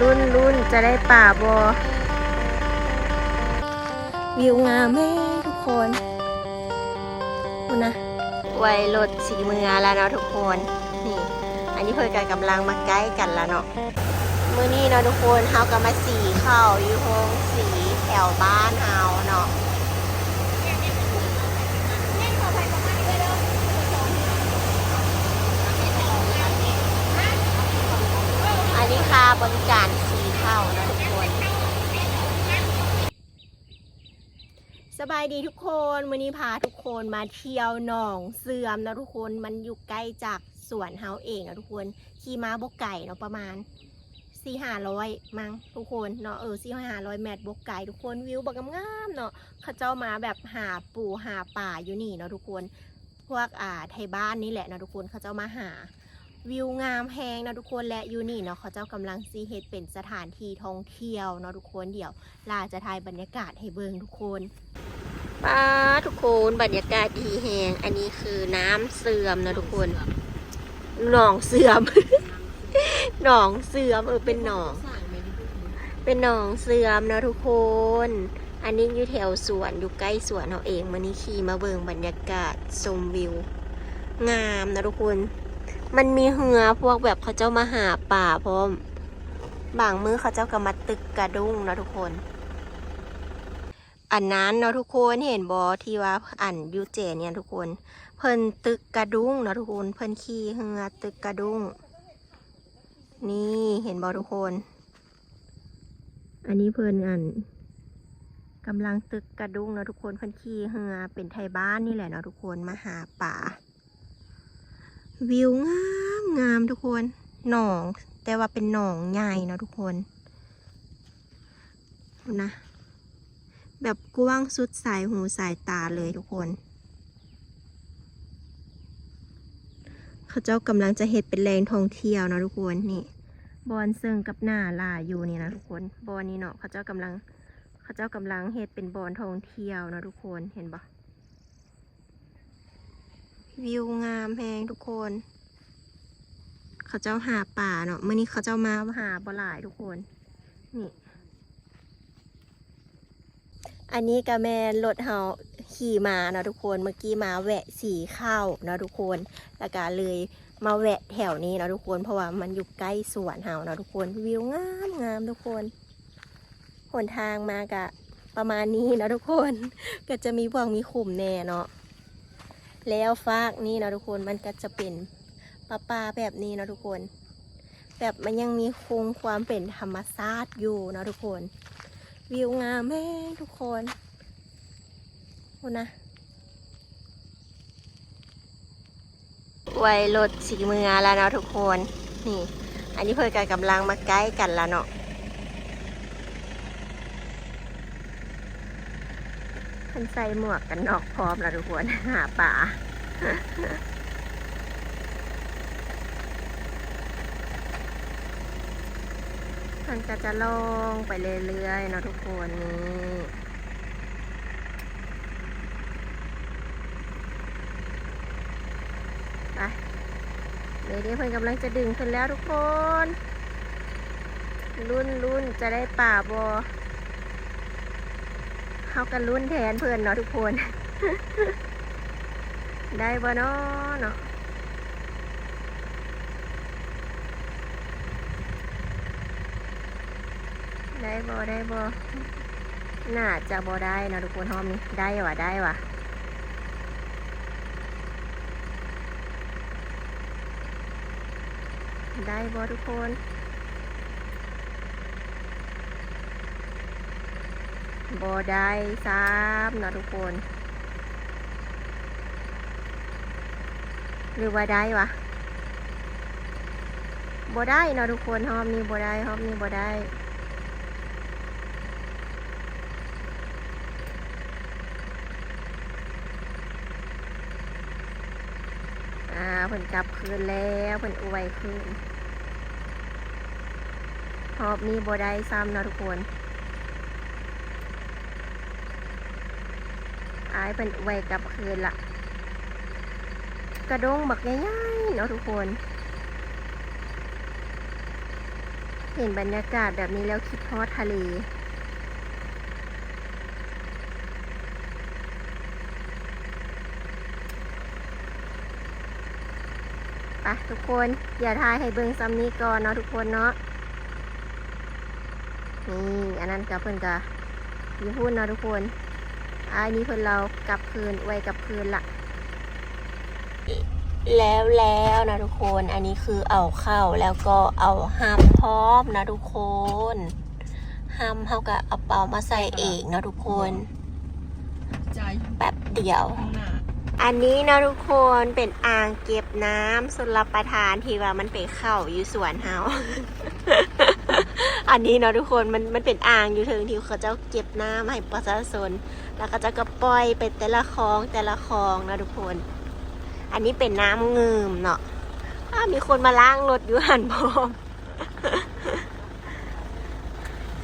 รุ่นรุ่นจะได้ป่าบอวิวงามแม่ทุกคนดูนะไวรถสีเมือแล้วเนาะทุกคนนี่ อันนี้เพื่อนกันกำลังมาใกล้กันแล้วเนาะมื่อนี้เนาะทุกคนเฮาก็มาสีเข้าอยู่โฮงสีแถวบ้านเฮาเนาะ อันนี้ค่าบริการสีเข้านะทุกคน สบายดีทุกคนวันนี้พาทุกคนมาเที่ยวหนองเสื่อมนะทุกคนมันอยู่ใกล้จากสวนเฮาเองนะทุกคนขี่ม้าบกไก่เนาะประมาณสี่ห้าร้อยมั้งทุกคนเนาะเออสี่ห้าร้อยเมตรบกไก่ทุกคนวิวบักงามๆเนาะเขาเจ้ามาแบบหาปูหาป่าอยู่นี่เนาะทุกคน พวกอ่าไทยบ้านนี่แหละเนาะทุกคนเขาเจ้ามาหา วิวงามแพงนะทุกคนและอยู่นี่เนาะเขาเจ้ากำลังซีเฮ็ดเป็นสถานที่ท่องเที่ยวเนาะทุกคนเดี๋ยวลาจะถ่ายบรรยากาศให้เบิ่งทุกคนป้าทุกคนบรรยากาศดีแหงอันนี้คือน้ำเสื่อมนะทุกคนหนองเสื่อมหนองเสื่อมเออเป็นหนอง เป็นหนองเสื่อมนะทุกคน อันนี้อยู่แถวสวนอยู่ใกล้สวนเราเองวันนี้ขี่มาเบิ่งบรรยากาศชมวิว งามนะทุกคน มันมีเหือพวกแบบเขาเจ้ามาหาป่าพร้อม บางมือเขาเจ้าก็มาตึกกระดุ้งเนาะทุกคน อันนั้นเนาะทุกคนเห็นบอที่ว่าอันยูเจเนี่ยทุกคน เพิ่นตึกกระดุ้งเนาะทุกคน เพิ่นขี่เหือตึกกระดุ้ง นี่เห็นบอทุกคน อันนี้เพิ่นอันกำลังตึกกระดุ้งเนาะทุกคนเพิ่นขี่เหือเป็นไทยบ้านนี่แหละเนาะทุกคนมาหาป่า วิวงามงามทุกคนหนอง แต่ว่าเป็นหนองใหญ่เนาะทุกคนนะ แบบกว้างสุดสายหูสายตาเลยทุกคน เขาเจ้ากำลังจะเฮ็ดเป็นแหล่งท่องเที่ยวเนาะทุกคนนี่บอนเซิงกับหน้าลาอยู่นี่นะทุกคนบอนนี้เนาะเขาเจ้ากำลัง เขาเจ้ากำลังเฮ็ดเป็นบอนท่องเที่ยวเนาะทุกคนเห็นปะ วิวงามแพงทุกคน เขาเจ้าหาป่าเนาะเมื่อนี้เขาเจ้ามาหาบ่หลายทุกคนนี่อันนี้กะแมนรถเฮาขี่มาเนาะทุกคนเมื่อกี้มาแวะสีข้าวเนาะทุกคนแล้วก็เลยมาแวะแถวนี้เนาะทุกคนเพราะว่ามันอยู่ใกล้สวนเฮาเนาะทุกคนวิวงามงามทุกคนหนทางมากะประมาณนี้เนาะทุกคน ก็จะมีพวกมีขุมแน่เนาะ แล้วฟากนี่นะทุกคนมันก็จะเป็นปลาปลาแบบนี้นะทุกคน แบบมันยังมีคงความเป็นธรรมชาติอยู่นะทุกคน วิวงามแม่ทุกคนคุณนะไวรถสีเมืองแล้วเนาะทุกคน นี่ อันนี้เพื่อนกันกำลังมาใกล้กันแล้วเนาะ เพิ่นใส่หมวกกันนอกพร้อมแล้วทุกคนหาป่ามันก็จะลงไปเรื่อยๆเนาะทุกคนนี่ไปเดี๋ยวนี้เพื่อนกำลังจะดึงขึ้นแล้วทุกคน รุ่นรุ่นจะได้ป่าบอ เขากันรุ่นแทนเพื่อนเนาะทุกคน ได้บ่เนาะเนาะได้บ่ได้บ่น่าจะบ่ได้นะทุกคนหอมนี่ได้ว่ะได้ว่ะได้บ่ทุกคน บได้ซ้ำนะทุกคน หรือว่าได้วะบ่ได้เนาะทุกคนหอมนี่บ่ได้หอมนี่บ่ได้อ่าเพิ่นกลับคืนแล้วเพิ่นอวยคืนหอบนี้บ่ได้ซ้ำเนาะทุกคน อายเพิ่นอวกลับคืนละกระดงบักใหญ่ๆเนาะทุกคน เห็นบรรยากาศแบบนี้แล้วคิดฮอดทะเลไปทุกคน อย่าทายให้เบิงซ้ำนี้ก่อนเนาะทุกคนเนาะนี่ อันนั้นกับเพิ่นกะอยู่พูดเนาะทุกคน อันนี้เพิ่นเรากลับคืนไว้กลับคืนละแล้วแล้วนะทุกคนอันนี้คือเอาเข้าแล้วก็เอาห้ามพร้อมนะทุกคนห้ามเขาก็เอาเปามาใส่เองนะทุกคนใจแป๊บเดียวข้างหน้าอันนี้นะทุกคนเป็นอ่างเก็บน้ำสลับประทานที่ว่ามันไปเข้าอยู่สวนเฮา อันนี้เนาะทุกคนมันมันเป็นอ่างอยู่ถึงที่เขาจะเก็บน้ำให้ประชาชนแล้วก็จะก็ปล่อยไปแต่ละคลองแต่ละคลองนะทุกคน อันนี้เป็นน้ำเงิมเนาะอ้ามีคนมาล้างรถอยู่หันพร้อม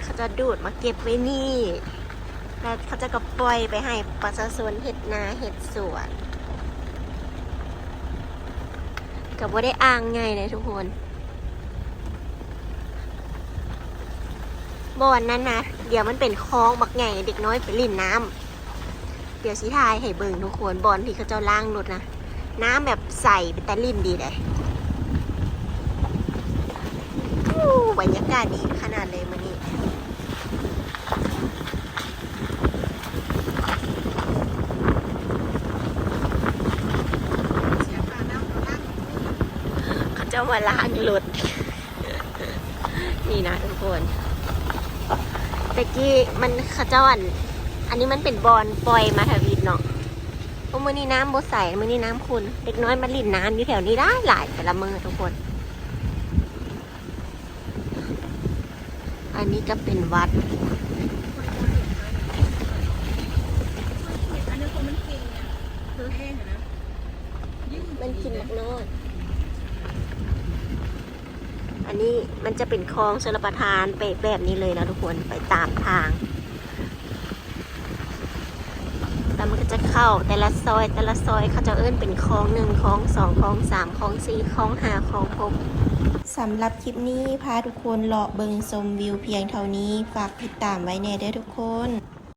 เขาจะดูดมาเก็บไว้นี่แล้วเขาจะก็ปล่อยไปให้ประชาชนเห็ดนาเห็ดสวนกับว่าได้อ้างไงเลยทุกคน บ่อนนั้นนะเดี๋ยวมันเป็นคลองบักไงเด็กน้อยไปลิ่นน้ำเดี๋ยวสิทายให้เบิ่งทุกคนบอนที่เขาเจ้าล่างรถนะน้ำแบบใสเป็นตะลิ่นดีเลยบรรยากาศดีขนาดเลยมันนี่เขานั่งเขาจะมาล้างรถ นี่นะทุกคน ตะกี้มันเขาเจ้าอันอันนี้มันเป็นบอลปล่อยมาทวีตเนาะเพราะมือนี้น้ำบใสมือนี้น้ำคุณ เด็กน้อยมาลิ่นน้ำอยู่แถวนี้ได้หลายแต่ละมือทุกคน อันนี้ก็เป็นวัดอันนี้คนมันเก่งอะเธอแห้งอะนะยิ่งมันกินมักนอดอั นนี้มันจะเป็นคลองชลประทานไปแบบนี้เลยนะทุกคนไปตามทางแล้วมันก็จะเข้าแต่ละซอยแต่ละซอยเขาจะเอิ้นเป็นคลองหนึ่งคลองสองคลองสามคลองสี่คลองห้าคลองหกสำหรับคลิปนี้พาทุกคนเลาะเบิงชมวิวเพียงเท่านี้ ฝากติดตามไว้แน่ด้อทุกคน